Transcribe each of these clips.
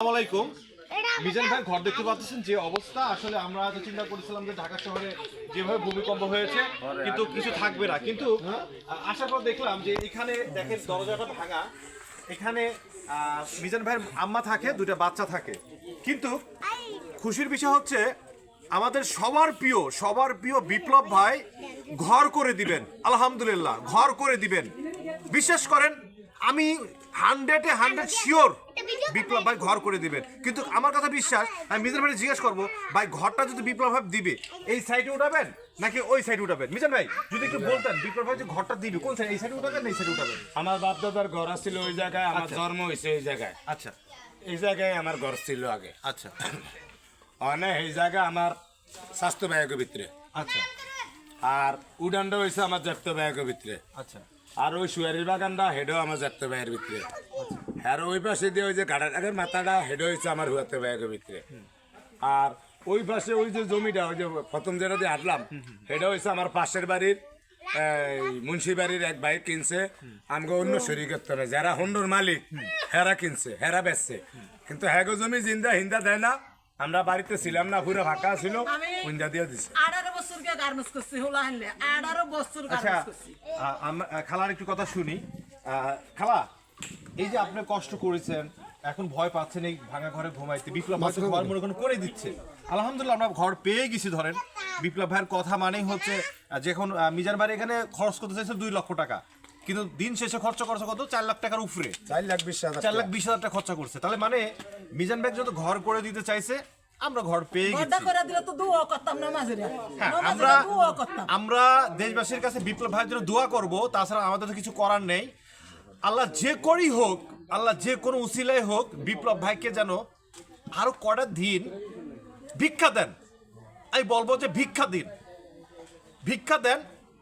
আসসালামু আলাইকুম। মিজান ভাই ঘর দেখতে পাচ্ছেন যে অবস্থা। আসলে আমরা তো চিন্তা করেছিলাম যে ঢাকা শহরে যেভাবে ভূমিকম্প হয়েছে কিন্তু কিছু থাকবে না। কিন্তু আসার পর দেখলাম যে এখানে দেখেন দরজাটা ভাঙা। এখানে মিজান ভাইয়ের আম্মা থাকে দুইটা বাচ্চা থাকে। কিন্তু খুশির বিষয় হচ্ছে আমাদের সবার প্রিয় সবার প্রিয় বিপ্লব ভাই ঘর করে দিবেন। আলহামদুলিল্লাহ ঘর করে দিবেন। বিশ্বাস করেন আমি হান্ড্রেডে হান্ড্রেড শিওর বিপ্লব ভাই ঘর করে দিবেন। কিন্তু আমার কথা বিশ্বাস আমি মিজান ভাই জিজ্ঞেস করব ভাই ঘরটা যদি বিপ্লব ভাই দিবে এই সাইডে উঠাবেন নাকি ওই সাইডে উঠাবেন? মিজান ভাই যদি একটু বলতেন বিপ্লব ভাই যে ঘরটা দিবে কোন সাইড এই সাইডে উঠাবেন এই সাইডে উঠাবেন? আমার বাপ দাদার ঘর ছিল ওই জায়গায় আমার আচ্ছা। জন্ম হয়েছে এই জায়গায়। আচ্ছা। এই জায়গায় আমার ঘর ছিল আগে। আচ্ছা। অনেক এই জায়গা আমার স্বাস্থ্য ব্যয়ের ভিতরে। আচ্ছা। আর উডানটা হয়েছে আমার জাতীয় ব্যয়ের ভিতরে। আচ্ছা। আর ওই সুয়ারির বাগানটা হেডও আমার জাতীয় ব্যয়ের ভিতরে। আর ওই পাশে দিয়ে ওই যে গাড়াটাকের মাথাটা হেড হয়েছে আমার হুয়াতে ব্যয়ের ভিতরে। আর ওই পাশে ওই যে জমিটা ওই যে প্রথম যেটা দিয়ে হাঁটলাম সেটা হয়েছে আমার পাশের বাড়ির এই মুন্সি বাড়ির এক ভাই কিনছে। আমাকে অন্য শরীরের তরে যারা হন্ডর মালিক হেরা কিনছে হেরা বেচছে। কিন্তু হ্যাগো জমি জিন্দা হিন্দা দেয় না। আমরা বাড়িতে ছিলাম না পুরো ফাঁকা ছিল হিন্দা দিয়ে দিছে। আচ্ছা খালার একটু কথা শুনি। খালা এই যে আপনি কষ্ট করেছেন এখন ভয় পাচ্ছেন এই ভাঙা ঘরে ঘুমাইতে। বিপ্লব ভাই ঘর মনে করেন করে দিচ্ছে। আলহামদুলিল্লাহ আমরা ঘর পেয়ে গেছি ধরেন। বিপ্লব ভাইয়ের কথা মানেই হচ্ছে যখন মিজান ভাই এখানে খরচ করতে চাইছে দুই লক্ষ টাকা। কিন্তু দিন শেষে খরচা করছে কত? চার লাখ টাকার উপরে। চার লাখ বিশ হাজার চার লাখ বিশ হাজার টাকা খরচা করছে। তাহলে মানে মিজান ভাই যত ঘর করে দিতে চাইছে আমরা ঘর পেয়ে গেছি। করে দিলে তো দুয়া করতাম নামাজের। হ্যাঁ, আমরা নামাজের দুয়া করতাম। আমরা দেশবাসীর কাছে বিপ্লব ভাইয়ের জন্য দোয়া করব তাছাড়া আমাদের তো কিছু করার নেই। আল্লাহ যে করেই হোক আল্লাহ যে কোনো উসিলাই হোক বিপ্লব ভাইকে যেন আরও কটা দিন ভিক্ষা দেন। আমি বলব যে ভিক্ষা দিন। ভিক্ষা দেন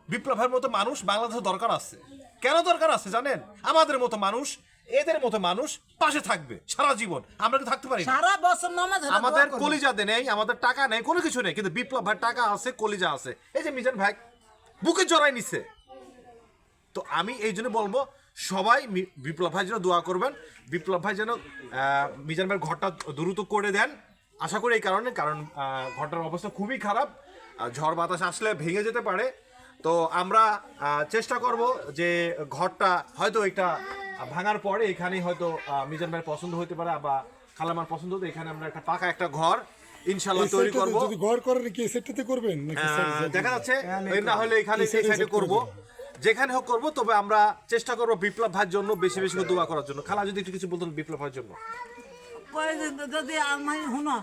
বিপ্লব ভাইয়ের মতো মানুষ বাংলাদেশে দরকার আছে। কেন দরকার আছে জানেন? আমাদের মতো মানুষ এদের মতো মানুষ পাশে থাকবে সারা জীবন। আমরা কি থাকতে পারি সারা বছর নামাজ আমাদের কলিজাতে নেই আমাদের টাকা নেই কোনো কিছু নেই কিন্তু বিপ্লব ভাই টাকা আছে কলিজা আছে। এই যে মিজান ভাই বুকে জড়াই নিছে। তো আমি এই জন্য বলব সবাই বিপ্লব ভাই যেন দোয়া করবেন। বিপ্লব ভাই যেন মিজান ভাইয়ের ঘরটা দ্রুত করে দেন। আশা করি এই কারণে কারণ ঘরটার অবস্থা খুবই খারাপ। ঝড় বাতাস আসলে ভেঙে যেতে পারে। তো আমরা চেষ্টা করব যে ঘরটা হয়তো এটা ভাঙার পরে এখানেই হয়তো মিজান ভাইয়ের পছন্দ হতে পারে বা খালামার পছন্দ হতো এখানে আমরা একটা পাকা একটা ঘর ইনশাল্লাহ তৈরি সেটটাতে করব। যদি ঘর করেন কি সেটাতে করবেন দেখা যাচ্ছে না হলে এখানে সেই সাইডে করব। যেখানে হোক করব, তবে আমরা চেষ্টা করব বিপ্লব ভাইয়ের জন্য বেশি বেশি দোয়া করার জন্য। খালা, যদি একটু কিছু বলতেন বিপ্লব ভাইয়ের জন্য। যদি আমি, শুনো,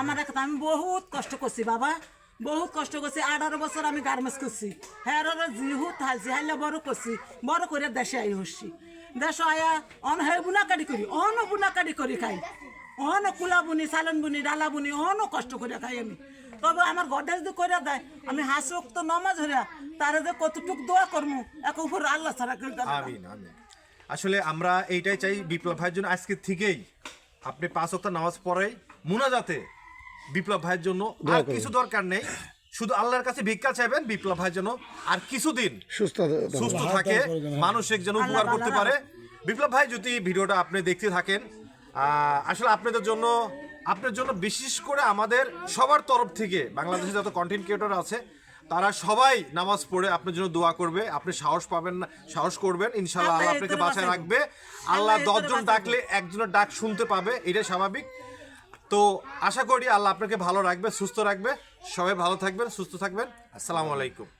আমার একটা আমি বহুত কষ্ট করছি, বাবা। বহুত কষ্ট করছি। আঠারো বছর আমি গার্মেন্টস করছি। হ্যাঁ জিহুত হালছি হাইলে বড় করছি। বড় করে দেশে আই হচ্ছি। দেশ আয়া অন হে বুনা কাটি করি, অন বুনা কাটি করি খাই। অন কুলা বুনি সালন বুনি ডালা বুনি অন কষ্ট করে খাই আমি। তবে আমার গডে যদি করে দেয় আমি হাঁস তো নমাজ হরিয়া তারে যে কতটুক দোয়া করমু এক উপর আল্লাহ ছাড়া কেউ আমিন আমিন। আসলে আমরা এইটাই চাই বিপ্লব ভাইয়ের জন্য আজকে থেকেই আপনি পাঁচ ওয়াক্ত নামাজ পড়ে মুনাজাতে বিপ্লব ভাইয়ের জন্য আর কিছু দরকার নেই। শুধু আল্লাহর কাছে ভিক্ষা চাইবেন বিপ্লব ভাইয়ের জন্য আর কিছুদিন সুস্থ সুস্থ থাকে মানুষের যেন উপকার করতে পারে। বিপ্লব ভাই যদি ভিডিওটা আপনি দেখতে থাকেন আহ, আসলে আপনাদের জন্য আপনার জন্য বিশেষ করে আমাদের সবার তরফ থেকে বাংলাদেশে যত কন্টেন্ট ক্রিয়েটর আছে তারা সবাই নামাজ পড়ে আপনার জন্য দোয়া করবে। আপনি সাহস পাবেন না সাহস করবেন ইনশাল্লাহ আল্লাহ আপনাকে বাঁচায় রাখবে। আল্লাহ আল্লাহ দশজন ডাকলে একজনের ডাক শুনতে পাবে এটাই স্বাভাবিক। তো আশা করি আল্লাহ আপনাকে ভালো রাখবে সুস্থ রাখবে। সবাই ভালো থাকবেন সুস্থ থাকবেন। আসসালামু আলাইকুম।